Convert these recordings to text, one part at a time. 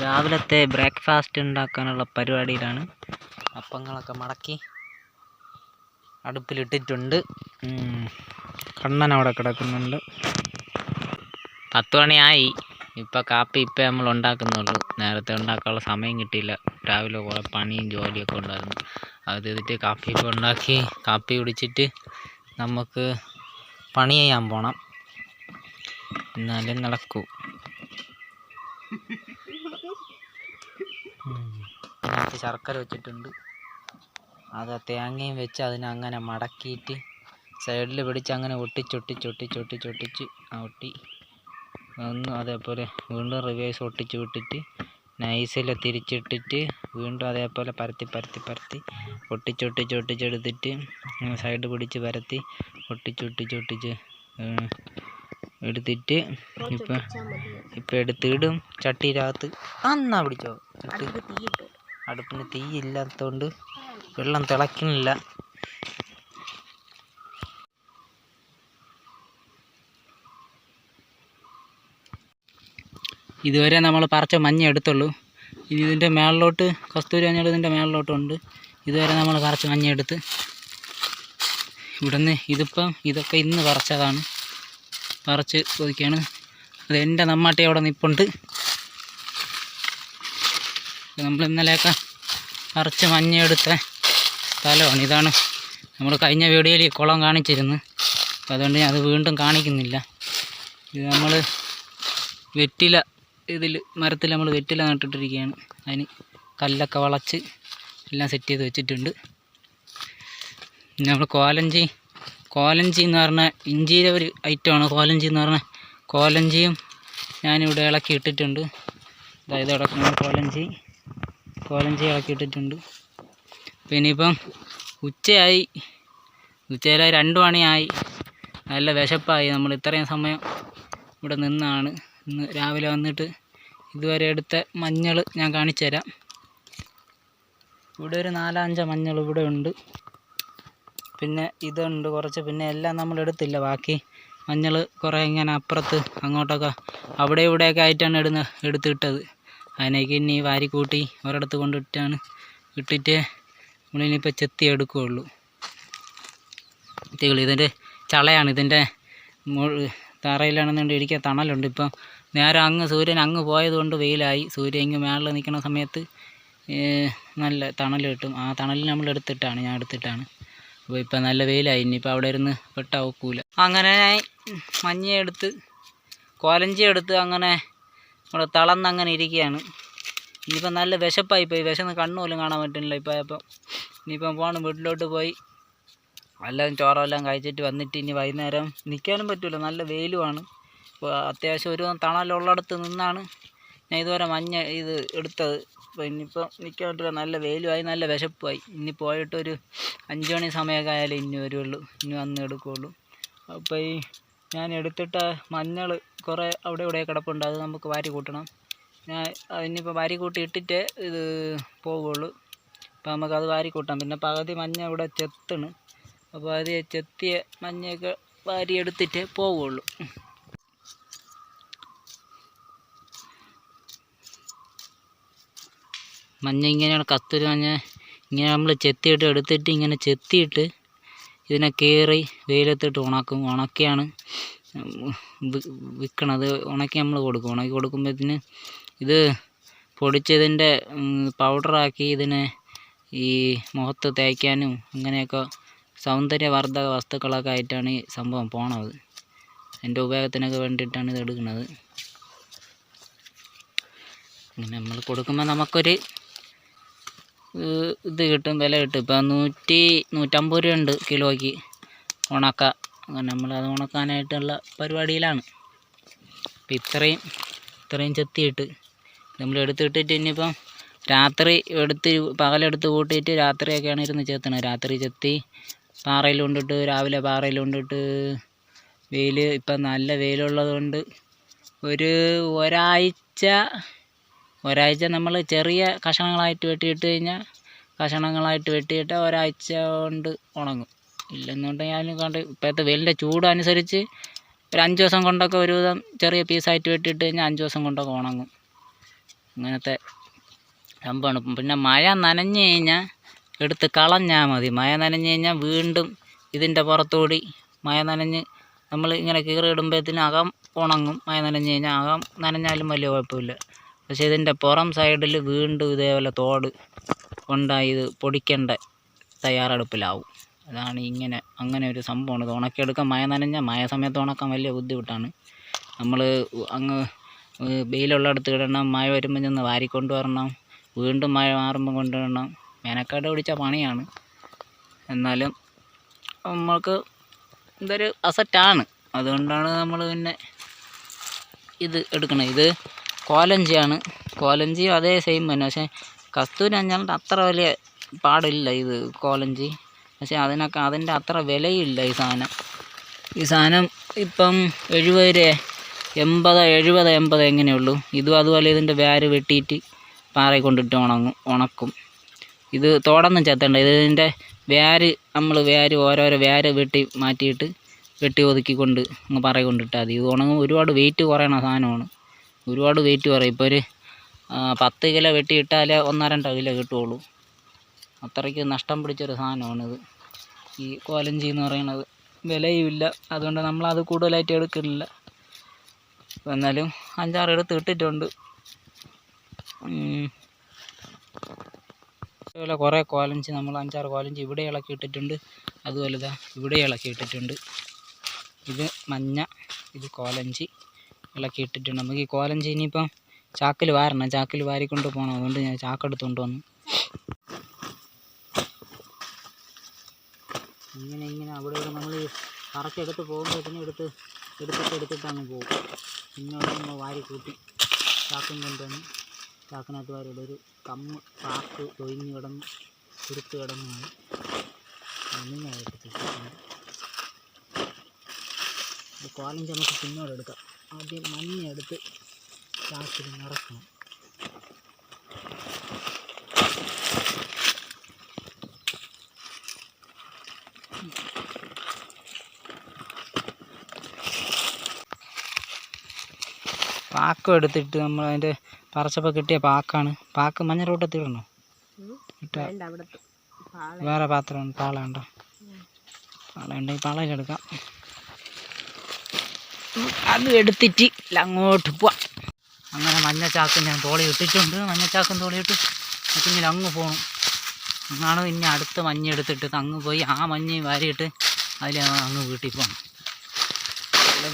രാവിലത്തെ ബ്രേക്ക്ഫാസ്റ്റ് ഉണ്ടാക്കാനുള്ള പരിപാടിയിലാണ്. അപ്പങ്ങളൊക്കെ മടക്കി അടുപ്പിലിട്ടിട്ടുണ്ട്. കണ്ണൻ അവിടെ കിടക്കുന്നുണ്ട്. പത്ത് മണിയായി ഇപ്പം കാപ്പി ഇപ്പം നമ്മൾ ഉണ്ടാക്കുന്നുള്ളൂ. നേരത്തെ ഉണ്ടാക്കാനുള്ള സമയം കിട്ടിയില്ല. രാവിലെ കുറേ പണിയും ജോലിയൊക്കെ ഉണ്ടായിരുന്നു. അത് ചെയ്തിട്ട് കാപ്പി ഇപ്പം ഉണ്ടാക്കി. കാപ്പി കുടിച്ചിട്ട് നമുക്ക് പണി ചെയ്യാൻ പോണം. എന്നാലേ നടക്കൂ. ശർക്കര വെച്ചിട്ടുണ്ട്. അത് തേങ്ങയും വെച്ച് അതിനെ അങ്ങനെ മടക്കിയിട്ട് സൈഡിൽ പിടിച്ച് അങ്ങനെ ഒട്ടിച്ചൊട്ടിച്ചൊട്ടിച്ചൊട്ടിച്ചൊട്ടിച്ച് ഒട്ടി ഒന്ന് അതേപോലെ വീണ്ടും റിവേഴ്സ് ഒട്ടിച്ച് വിട്ടിട്ട് നൈസിൽ തിരിച്ചിട്ടിട്ട് വീണ്ടും അതേപോലെ പരത്തി പരത്തി പരത്തി ഒട്ടിച്ചൊട്ടിച്ചൊട്ടിച്ചെടുത്തിട്ട് സൈഡ് പിടിച്ച് പരത്തി ഒട്ടിച്ചൊട്ടിച്ചൊട്ടിച്ച് എടുത്തിട്ട് ഇപ്പം ഇപ്പം എടുത്തിടും. ചട്ടിയിലകത്ത് അന്നാ പിടിച്ചോ. അടുപ്പിന് തീ ഇല്ലാത്തതുകൊണ്ട് വെള്ളം തിളയ്ക്കുന്നില്ല. ഇതുവരെ നമ്മൾ പറച്ച മഞ്ഞ എടുത്തുള്ളൂ. ഇനി ഇതിന്റെ മേളിലോട്ട് കസ്തൂരി മഞ്ഞൾ ഇതിന്റെ മേളിലോട്ടുണ്ട്. ഇതുവരെ നമ്മൾ പറച്ച മഞ്ഞ എടുത്ത് ഇവിടുന്ന് ഇതിപ്പം ഇതൊക്കെ ഇന്ന് പറിച്ചതാണ് പറിച്ച് ഒതുക്കിയാണ് അത് എന്റെ നമ്മാട്ടി അവിടെ നിപ്പുണ്ട്. നമ്മൾ ഇന്നലെയൊക്കെ പറിച്ച് മഞ്ഞ എടുത്ത സ്ഥലമാണ്. ഇതാണ് നമ്മൾ കഴിഞ്ഞ വീഡിയോയിൽ കുളം കാണിച്ചിരുന്നു. അപ്പോൾ അതുകൊണ്ട് ഞാൻ അത് വീണ്ടും കാണിക്കുന്നില്ല. ഇത് നമ്മൾ വെറ്റില ഇതിൽ മരത്തിൽ നമ്മൾ വെറ്റില നട്ടിട്ടിരിക്കുകയാണ്. അതിന് കല്ലൊക്കെ വളച്ച് എല്ലാം സെറ്റ് ചെയ്ത് വെച്ചിട്ടുണ്ട്. നമ്മൾ കോലഞ്ചി. കോലഞ്ചി എന്ന് പറഞ്ഞ ഇഞ്ചിയിലെ ഒരു ഐറ്റമാണ് കോലഞ്ചി എന്ന് പറഞ്ഞ. കോലഞ്ചിയും ഞാനിവിടെ ഇളക്കി ഇട്ടിട്ടുണ്ട്. അതായത് ഇടക്കുന്ന കോലഞ്ചി. കോലഞ്ചി ഇളക്കി ഇട്ടിട്ടുണ്ട്. പിന്നെ ഇപ്പം ഉച്ചയായി. ഉച്ചയിലെ രണ്ട് മണിയായി. നല്ല വിശപ്പായി. നമ്മൾ ഇത്രയും സമയം ഇവിടെ നിന്നാണ്. ഇന്ന് രാവിലെ വന്നിട്ട് ഇതുവരെ എടുത്ത മഞ്ഞൾ ഞാൻ കാണിച്ചു തരാം ഇവിടെ ഒരു നാലാഞ്ച മഞ്ഞൾ ഇവിടെ ഉണ്ട്. പിന്നെ ഇതുണ്ട് കുറച്ച് പിന്നെ എല്ലാം നമ്മൾ എടുത്തില്ല. ബാക്കി മഞ്ഞൾ കുറേ ഇങ്ങനെ അപ്പുറത്ത് അങ്ങോട്ടൊക്കെ അവിടെ ഇവിടെയൊക്കെ ആയിട്ടാണ് ഇടുന്ന എടുത്തിട്ടത്. അതിനേക്ക് ഇനി വാരിക്കൂട്ടി ഒരിടത്ത് കൊണ്ടിട്ടാണ് ഇട്ടിട്ട് നമ്മളിനിപ്പോൾ ചെത്തി എടുക്കുകയുള്ളൂ. ചെത്തികൾ ഇതിന്റെ ചളയാണ്. ഇതിന്റെ തറയിലാണെന്നുണ്ട് ഇരിക്കുക തണലുണ്ട്. ഇപ്പം നേരെ അങ്ങ് സൂര്യൻ അങ്ങ് പോയതുകൊണ്ട് വെയിലായി. സൂര്യൻ ഇങ്ങ് മേളിൽ നിൽക്കുന്ന സമയത്ത് നല്ല തണൽ കിട്ടും. ആ തണലിൽ നമ്മൾ എടുത്തിട്ടാണ് ഞാൻ എടുത്തിട്ടാണ്. അപ്പോൾ ഇപ്പം നല്ല വെയിലായി ഇനിയിപ്പോൾ അവിടെ ഇരുന്ന് പെട്ടാവൂല അങ്ങനെ ഞാൻ മഞ്ഞ എടുത്ത് കോലഞ്ചി എടുത്ത് അങ്ങനെ നമ്മുടെ തളർന്ന് അങ്ങനെ ഇരിക്കുകയാണ്. ഇനിയിപ്പം നല്ല വിശപ്പായി പോയി വിശന്ന് കണ്ണു പോലും കാണാൻ പറ്റുന്നില്ല ഇപ്പം ഇനിയിപ്പം പോകണം വീട്ടിലോട്ട് പോയി. എല്ലാം ചോറെല്ലാം കഴിച്ചിട്ട് വന്നിട്ട് ഇനി വൈകുന്നേരം നിൽക്കാനും പറ്റില്ല നല്ല വെയിലുമാണ്. അപ്പോൾ അത്യാവശ്യം ഒരു തണലുള്ളിടത്ത് നിന്നാണ്. ഞാൻ ഇതുവരെ മഞ്ഞ ഇത് എടുത്തത്. അപ്പോൾ ഇനിയിപ്പോൾ പറ്റില്ല നല്ല വെയിലുമായി നല്ല വിശപ്പുമായി. ഇനി പോയിട്ടൊരു അഞ്ച് മണി സമയമൊക്കെ ആയാലേ ഇനി വരുള്ളൂ. ഇനി വന്ന് എടുക്കുകയുള്ളൂ അപ്പോൾ ഈ ഞാൻ എടുത്തിട്ട മഞ്ഞൾ കുറേ അവിടെ ഇവിടെ കിടപ്പുണ്ട്. അത് നമുക്ക് വാരി കൂട്ടണം. ഞാൻ ഇനിയിപ്പോൾ വാരി കൂട്ടി ഇട്ടിട്ടേ ഇത് പോവുള്ളൂ. അപ്പോൾ നമുക്കത് വാരി കൂട്ടാം. പിന്നെ പകുതി മഞ്ഞ ഇവിടെ ചെത്തണ്. അപ്പോൾ അത് ചെത്തിയ മഞ്ഞയൊക്കെ വാരി എടുത്തിട്ടേ പോവുള്ളൂ. മഞ്ഞ ഇങ്ങനെയാണ് കസ്തൂരി മഞ്ഞ. ഇങ്ങനെ നമ്മൾ ചെത്തിയിട്ട് എടുത്തിട്ട് ഇങ്ങനെ ചെത്തിയിട്ട് ഇതിനെ കീറി വെയിലത്തിട്ട് ഉണക്കും. ഉണക്കിയാണ് വിൽക്കണത് ഉണക്കി നമ്മൾ കൊടുക്കും. ഉണക്കി കൊടുക്കുമ്പോഴത്തേന് ഇത് പൊടിച്ചതിന്റെ പൗഡറാക്കി ഇതിനെ ഈ മുഖത്ത് തേക്കാനും അങ്ങനെയൊക്കെ സൗന്ദര്യവർദ്ധക വസ്തുക്കളൊക്കെ ആയിട്ടാണ് ഈ സംഭവം പോണത്. എന്റെ ഉപയോഗത്തിനൊക്കെ വേണ്ടിയിട്ടാണ് ഇത് എടുക്കുന്നത് നമ്മൾ കൊടുക്കുമ്പോൾ നമുക്കൊരു ഇത് കിട്ടും വില കിട്ടും. ഇപ്പം നൂറ്റി നൂറ്റമ്പത് രൂപ ഉണ്ട് കിലോയ്ക്ക് ഉണക്ക. നമ്മളത് ഉണക്കാനായിട്ടുള്ള പരിപാടിയിലാണ്. അപ്പം ഇത്രയും ഇത്രയും ചെത്തിയിട്ട് നമ്മൾ എടുത്തിട്ടിട്ട് ഇനിയിപ്പം രാത്രി എടുത്ത് പകലെടുത്ത് കൂട്ടിയിട്ട് രാത്രിയൊക്കെയാണ് ഇരുന്ന് ചെത്തണത്. രാത്രി ചെത്തി പാറയിൽ കൊണ്ടിട്ട് രാവിലെ പാറയിൽ കൊണ്ടിട്ട് വെയിൽ ഇപ്പം നല്ല വെയിലുള്ളത് കൊണ്ട് ഒരു ഒരാഴ്ച ഒരാഴ്ച നമ്മൾ ചെറിയ കഷണങ്ങളായിട്ട് വെട്ടിയിട്ട് കഴിഞ്ഞാൽ കഷണങ്ങളായിട്ട് വെട്ടിയിട്ട് ഒരാഴ്ച കൊണ്ട് ഉണങ്ങും. ഇല്ലെന്നുണ്ടെങ്കിൽ അതിന് കണ്ട് ഇപ്പോഴത്തെ വെയിലിന്റെ ചൂട് അനുസരിച്ച് ഒരു അഞ്ച് ദിവസം കൊണ്ടൊക്കെ ഒരുവിധം ചെറിയ പീസായിട്ട് വെട്ടിയിട്ട് കഴിഞ്ഞാൽ അഞ്ച് ദിവസം കൊണ്ടൊക്കെ ഉണങ്ങും. അങ്ങനത്തെ സംഭവമാണ്. പിന്നെ മഴ നനഞ്ഞു കഴിഞ്ഞാൽ എടുത്ത് കളഞ്ഞാൽ മതി. മഴ നനഞ്ഞു കഴിഞ്ഞാൽ വീണ്ടും ഇതിന്റെ പുറത്തുകൂടി മഴ നനഞ്ഞ് നമ്മൾ ഇങ്ങനെ കീറി ഇടുമ്പോഴത്തേനും അകം ഉണങ്ങും. മഴ നനഞ്ഞു കഴിഞ്ഞാൽ അകം നനഞ്ഞാലും വലിയ കുഴപ്പമില്ല. പക്ഷേ ഇതിന്റെ പുറം സൈഡിൽ വീണ്ടും ഇതേപോലെ തോട് കൊണ്ടായി ഇത് പൊടിക്കേണ്ട തയ്യാറെടുപ്പിലാവും. അതാണ് ഇങ്ങനെ അങ്ങനെ ഒരു സംഭവമാണ്. ഇത് ഉണക്കിയെടുക്കാൻ മഴ നനഞ്ഞാൽ മഴ സമയത്ത് ഉണക്കാൻ വലിയ ബുദ്ധിമുട്ടാണ്. നമ്മൾ അങ്ങ് വെയിലുള്ളടത്ത് ഇടണം മഴ വരുമ്പോൾ ചെന്ന് വാരിക്കൊണ്ട് വരണം. വീണ്ടും മഴ മാറുമ്പോൾ കൊണ്ടുവരണം മേനക്കാട് പിടിച്ച പണിയാണ്. എന്നാലും നമ്മൾക്ക് ഇതൊരു അസറ്റാണ് അതുകൊണ്ടാണ് നമ്മൾ പിന്നെ ഇത് എടുക്കണത്. ഇത് കോലഞ്ചിയാണ്. കോലഞ്ചിയും അതേ സെയിം തന്നെ. പക്ഷേ കസ്തൂരി അഞ്ചാണ്ട് അത്ര വലിയ പാടില്ല ഇത് കോലഞ്ചി. പക്ഷേ അതിനൊക്കെ അതിന്റെ അത്ര വിലയില്ല ഈ സാധനം. ഈ സാധനം ഇപ്പം എഴുപത് എൺപത് എഴുപത് എൺപത് എങ്ങനെയുള്ളൂ ഇതും അതുപോലെ ഇതിന്റെ വേര് വെട്ടിയിട്ട് പാറയിൽ കൊണ്ടിട്ട് ഉണങ്ങും ഉണക്കും. ഇത് തോടൊന്നും ചെത്തണ്ട. ഇതിന്റെ വേര് നമ്മൾ വേര് ഓരോരോ വേര് വെട്ടി മാറ്റിയിട്ട് വെട്ടി ഒതുക്കിക്കൊണ്ട് അങ്ങ് പാറയിൽ കൊണ്ടിട്ടാൽ മതി. ഇത് ഉണങ്ങും ഒരുപാട് വെയിറ്റ് കുറയണ സാധനമാണ്. ഒരുപാട് വെയിറ്റ് കുറയും ഇപ്പോൾ ഒരു പത്ത് കിലോ വെട്ടിയിട്ടാലേ ഒന്നോ രണ്ടോ കിലോ കിട്ടുകയുള്ളൂ അത്രയ്ക്ക് നഷ്ടം പിടിച്ചൊരു സാധനമാണിത്. ഈ കോലഞ്ചി എന്ന് പറയുന്നത്. വിലയുമില്ല. അതുകൊണ്ട് നമ്മളത് കൂടുതലായിട്ട് എടുക്കുന്നില്ല. എന്നാലും അഞ്ചാറ് എടുത്ത് ഇട്ടിട്ടുണ്ട്. അതുപോലെ കുറേ കോലഞ്ചി നമ്മൾ അഞ്ചാറ് കോലഞ്ചി ഇവിടെ ഇളക്കി ഇട്ടിട്ടുണ്ട്. അതുപോലെ ഇതാ ഇവിടെ ഇളക്കി ഇട്ടിട്ടുണ്ട്. ഇത് മഞ്ഞ ഇത് കോലഞ്ചി. ഇളക്കി ഇട്ടിട്ടുണ്ട്. നമുക്ക് ഈ കോലഞ്ചി ഇനിയിപ്പം ചാക്കിൽ വാരണം. ചാക്കിൽ വാരിക്കൊണ്ട് പോകണം. അതുകൊണ്ട് ഞാൻ ചാക്കെടുത്തുകൊണ്ട് വന്നു. ഇങ്ങനെ ഇങ്ങനെ. അവിടെ ഇവിടെ നമ്മൾ കറച്ചെടുത്ത് പോകുമ്പോഴത്തേനും എടുത്ത് എടുത്തിട്ട് എടുത്തിട്ട് അങ്ങ് പോകും. പിന്നെ നമ്മൾ വാരി കൂട്ടി ചാക്കും കൊണ്ടുവന്ന് ചാക്കിനകത്ത് വാരി ഇടും. ഒരു കമ്മ് ചാക്ക് തൊഴിഞ്ഞ് കിടന്ന് കുരുത്ത് കിടന്നാണ് ഒന്നിനായിട്ട് കോലം കോലഞ്ച് പിന്നോട് എടുക്കാം. ആദ്യം മഞ്ഞ എടുത്ത് ചാക്കിൽ നിറക്കണം. പാക്കം എടുത്തിട്ട് നമ്മൾ അതിന്റെ പറിച്ചപ്പോൾ കിട്ടിയ പാക്കാണ്. പാക്ക് മഞ്ഞ റൂട്ടത്തിൽ ഇടണോ? വേറെ പാത്രം പാള ഉണ്ടോ? പാള ഉണ്ടെങ്കിൽ പാളയിലെടുക്കാം അത് എടുത്തിട്ട് അങ്ങോട്ട് പോവാം. അങ്ങനെ മഞ്ഞ ചാക്ക് ഞാൻ തോളി ഇട്ടിട്ടുണ്ട്. മഞ്ഞ ചാക്കും തോളി ഇട്ട് നമുക്കിങ്ങനെ അങ്ങ് പോകണം അങ്ങാണ് ഇനി അടുത്ത മഞ്ഞ എടുത്തിട്ട് അങ്ങ് പോയി. ആ മഞ്ഞ വാരിയിട്ട് അതിൽ അങ്ങ് വീട്ടിൽ പോകണം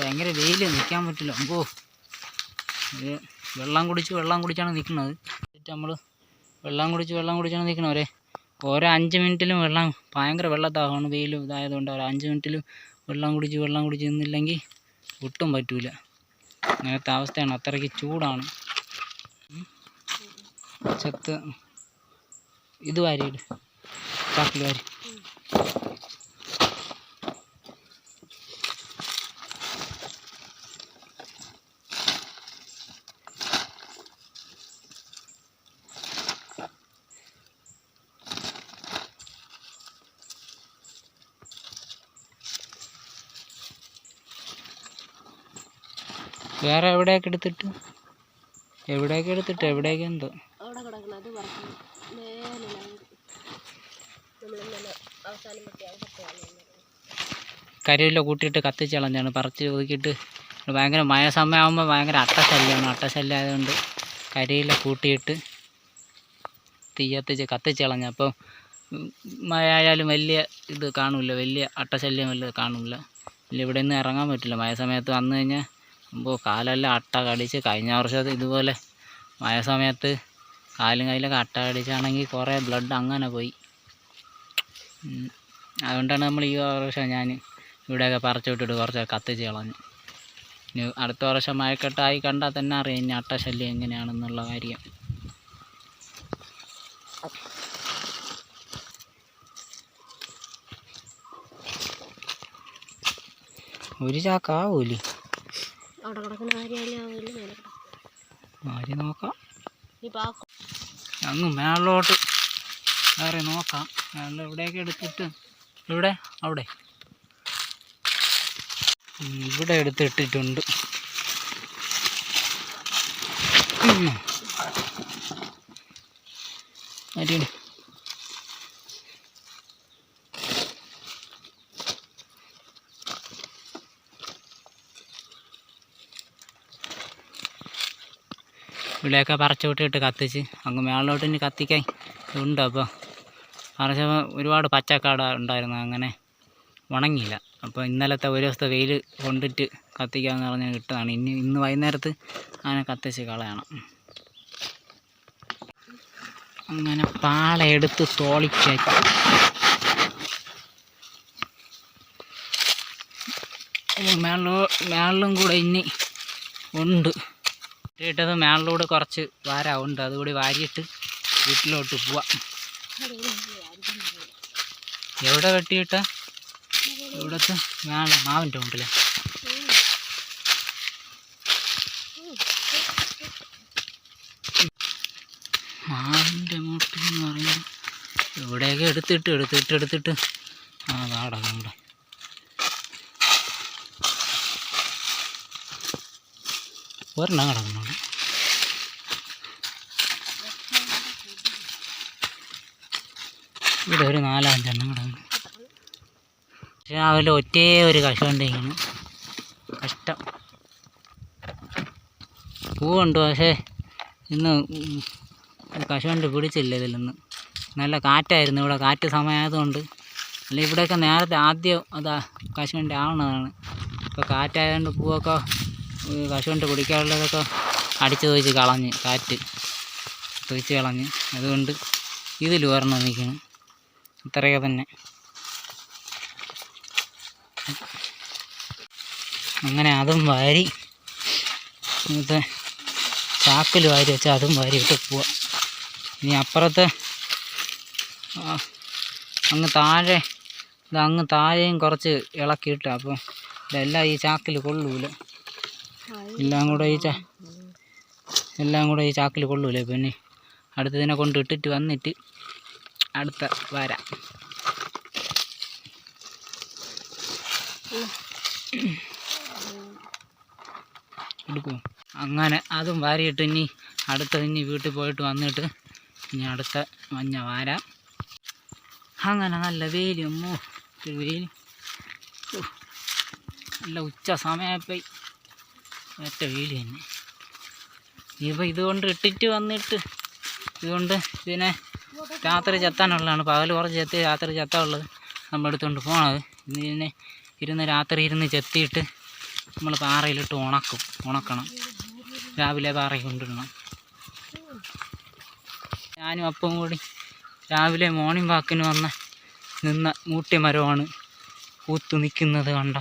ഭയങ്കര വെയിൽ നിൽക്കാൻ പറ്റില്ല. അമ്പോ വെള്ളം കുടിച്ച് വെള്ളം കുടിച്ചാണ് നിൽക്കുന്നത് നമ്മൾ വെള്ളം കുടിച്ച് വെള്ളം കുടിച്ചാണ് നിൽക്കണവരെ ഓരോ അഞ്ച് മിനിറ്റിലും വെള്ളം ഭയങ്കര വെള്ളത്താകമാണ് വെയിൽ ഇതായതുകൊണ്ട് ഒരു അഞ്ച് മിനിറ്റിലും വെള്ളം കുടിച്ച് വെള്ളം കുടിച്ച് നിന്നില്ലെങ്കിൽ ഒട്ടും പറ്റൂല. അങ്ങനത്തെ അവസ്ഥയാണ്. അത്രയ്ക്ക് ചൂടാണ്. ചത്ത്. ഇത് വാരിയിട് ചാക്കിൽ വാരി. വേറെ എവിടെയൊക്കെ എടുത്തിട്ട്? എവിടെയൊക്കെ എടുത്തിട്ട്? എവിടെയൊക്കെ എന്തോ കരിയില കൂട്ടിയിട്ട് കത്തിച്ച് കളഞ്ഞാണ്. പറിച്ച് ഒതുക്കിയിട്ട്. ഭയങ്കര മഴ സമയമാകുമ്പോൾ ഭയങ്കര അട്ടശല്യമാണ്. അട്ടശല്യം ആയതുകൊണ്ട് കരിയില കൂട്ടിയിട്ട് തീയത്തിച്ച് കത്തിച്ച് കളഞ്ഞ. അപ്പോൾ മഴ ആയാലും വലിയ ഇത് കാണില്ല വലിയ അട്ടശല്യം വല്ലതും കാണില്ല ഇല്ല ഇവിടെ നിന്ന് ഇറങ്ങാൻ പറ്റില്ല. മഴ സമയത്ത് വന്നു കഴിഞ്ഞാൽ അപ്പോൾ കാലെല്ലാം അട്ട കടിച്ച് കഴിഞ്ഞ വർഷം ഇതുപോലെ മഴ സമയത്ത് കാലും കയ്യിലൊക്കെ അട്ട കടിച്ചാണെങ്കിൽ കുറേ ബ്ലഡ് അങ്ങനെ പോയി. അതുകൊണ്ടാണ് നമ്മൾ ഈ വർഷം ഞാൻ ഇവിടെയൊക്കെ പറിച്ചു വിട്ടിട്ട് കുറച്ച് കത്തിച്ച് കളഞ്ഞു. ഇനി അടുത്ത വർഷം മഴക്കെട്ടായി കണ്ടാൽ തന്നെ അറിയാം ഇനി അട്ടശല്യം എങ്ങനെയാണെന്നുള്ള കാര്യം. ഒരു ചാക്കാവൂലേ അവിടെ കിടക്കുന്ന ആവില്ല മേലെ മാറി നോക്കാം. അങ്ങ് മേളിലോട്ട് വേറെ നോക്കാം. മേളിൽ എവിടെയൊക്കെ എടുത്തിട്ട്? ഇവിടെ അവിടെ. ഇവിടെ എടുത്തിട്ടിട്ടുണ്ട്. ഉം. ഇവിടെയൊക്കെ പറിച്ചു വിട്ടിട്ട് കത്തിച്ച്. അങ്ങ് മേളിലോട്ട് ഇനി കത്തിക്കാൻ ഉണ്ട് അപ്പോൾ പറിച്ച ഒരുപാട് പച്ചക്കാട ഉണ്ടായിരുന്നു. അങ്ങനെ ഉണങ്ങിയില്ല. അപ്പോൾ ഇന്നലത്തെ ഒരു ദിവസത്തെ വെയിൽ കൊണ്ടിട്ട് കത്തിക്കാമെന്ന് പറഞ്ഞ് കിട്ടതാണ് ഇനി ഇന്ന് വൈകുന്നേരത്ത് അങ്ങനെ കത്തിച്ച് കളയണം. അങ്ങനെ പാള എടുത്ത് മേളിലോ മേളിലും കൂടെ ഇനി ഉണ്ട്. ഇട്ടത് മേളിലൂടെ കുറച്ച് വാരാവുണ്ട് അതുകൂടി വാരിയിട്ട് വീട്ടിലോട്ട് പോവാം. എവിടെ വെട്ടിയിട്ട ഇവിടത്തെ മേള മാവിന്റെ മുമ്പിലെ. മാവിന്റെ മുട്ടിൽ എന്ന് പറയുമ്പോൾ ഇവിടെയൊക്കെ എടുത്തിട്ട് എടുത്തിട്ട് എടുത്തിട്ട്. ആ വാടക നമ്മുടെ ഒരെണ്ണം കിടക്കുന്നുണ്ട്. ഇവിടെ ഒരു നാലഞ്ചെണ്ണം കിടക്കുന്നു രാവിലെ ഒറ്റേ ഒരു കശുവണ്ടിങ്ങനെ കഷ്ടം. പൂവുണ്ട് പക്ഷേ ഇന്ന് കശുവണ്ടി പിടിച്ചില്ല ഇതിലൊന്ന് നല്ല കാറ്റായിരുന്നു ഇവിടെ. കാറ്റ് സമയമായതുകൊണ്ട്. അല്ല ഇവിടെയൊക്കെ നേരത്തെ ആദ്യം അതാ കശുവണ്ടി ആവണതാണ്. ഇപ്പോൾ കാറ്റായതുകൊണ്ട് പൂവൊക്കെ കശുവണ്ടി പിടിക്കാനുള്ളതൊക്കെ അടിച്ചു തൊഴിച്ച് കളഞ്ഞ് കാറ്റ് തൊഴിച്ച് കളഞ്ഞ്. അതുകൊണ്ട് ഇതിൽ വരണം നിൽക്കണം ഇത്രയൊക്കെ തന്നെ. അങ്ങനെ അതും വാരി ഇന്നത്തെ ചാക്കിൽ വാരി വെച്ചാൽ അതും വാരി ഇട്ട് പോവാം. ഇനി അപ്പുറത്ത് അങ്ങ് താഴെ ഇത് അങ്ങ് താഴെയും കുറച്ച് ഇളക്കിയിട്ട് അപ്പോൾ ഇതെല്ലാം ഈ ചാക്കിൽ കൊള്ളൂല. എല്ലാം കൂടെ ഈ ചാ എല്ലാം കൂടെ ഈ ചാക്കിൽ കൊള്ളൂല പിന്നെ അടുത്തതിനെ കൊണ്ട് ഇട്ടിട്ട് വന്നിട്ട് അടുത്ത വര. എടുക്കും അങ്ങനെ അതും വാരിയിട്ട് ഇനി അടുത്ത ഇനി വീട്ടിൽ പോയിട്ട് വന്നിട്ട് ഇനി അടുത്ത മഞ്ഞ വാര. അങ്ങനെ നല്ല വെയിൽ അമ്മോ വെയിൽ നല്ല ഉച്ച സമയപ്പോയി ഒറ്റ വെയിൽ തന്നെ. ഇനിയിപ്പോൾ ഇതുകൊണ്ട് ഇട്ടിട്ട് വന്നിട്ട് ഇതുകൊണ്ട് ഇതിനെ രാത്രി ചെത്താനുള്ളതാണ്. പകൽ കുറച്ച് ചെത്തി രാത്രി ചെത്താനുള്ളത് നമ്മൾ എടുത്തുകൊണ്ട് പോകണത് ഇതിനെ ഇരുന്ന് രാത്രി ഇരുന്ന് ചെത്തിയിട്ട് നമ്മൾ പാറയിലിട്ട് ഉണക്കും. ഉണക്കണം. രാവിലെ പാറയിൽ കൊണ്ടിടണം. ഞാനും അപ്പം കൂടി രാവിലെ മോർണിംഗ് വാക്കിന് വന്ന നിന്ന മൂട്ടിയ മരമാണ് പൂത്തു നിൽക്കുന്നത് കണ്ട.